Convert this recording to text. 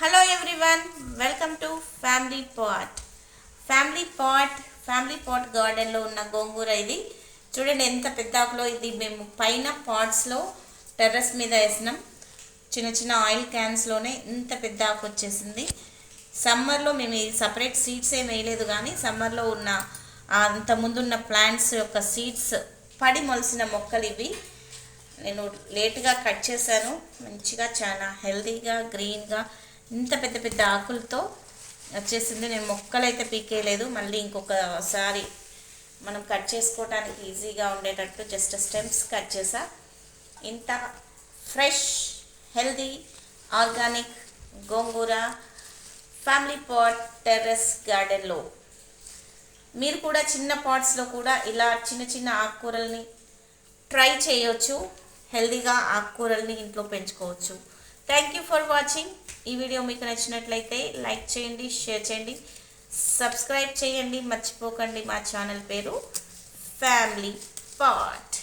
Hello everyone welcome to family pot family pot family pot గార్డెన్లో ఉన్న గోంగూర ఇది. చూడండి ఎంత పెద్ద ఆకులో ఇది. మేము పైన పాట్స్లో టెర్రస్ మీద వేసినాం. చిన్న చిన్న ఆయిల్ క్యాన్స్లోనే ఇంత పెద్ద ఆకు వచ్చేసింది. సమ్మర్లో మేము సపరేట్ సీడ్స్ ఏం వేయలేదు కానీ సమ్మర్లో ఉన్న అంత ముందున్న ప్లాంట్స్ యొక్క సీడ్స్ పడి మొలిసిన మొక్కలు ఇవి. నేను లేట్గా కట్ చేశాను. మంచిగా చాలా హెల్తీగా గ్రీన్గా ఇంత పెద్ద పెద్ద ఆకులతో వచ్చేసింది. నేను మొక్కలు అయితే పీకేయలేదు. మళ్ళీ ఇంకొకసారి మనం కట్ చేసుకోవడానికి ఈజీగా ఉండేటట్టు జస్ట్ స్టెమ్స్ కట్ చేసా. ఇంత ఫ్రెష్ హెల్దీ ఆర్గానిక్ గోంగూర ఫ్యామిలీ పాట్ టెర్రస్ గార్డెన్లో. మీరు కూడా చిన్న పాట్స్లో కూడా ఇలా చిన్న చిన్న ఆకుకూరల్ని ట్రై చేయొచ్చు. హెల్దీగా ఆకుకూరల్ని ఇంట్లో పెంచుకోవచ్చు. Thank you for watching. ఈ వీడియో మీకు నచ్చినట్లయితే లైక్ చేయండి షేర్ చేయండి సబ్స్క్రైబ్ చేయండి. మర్చిపోకండి మా ఛానల్ పేరు ఫ్యామిలీ పాట్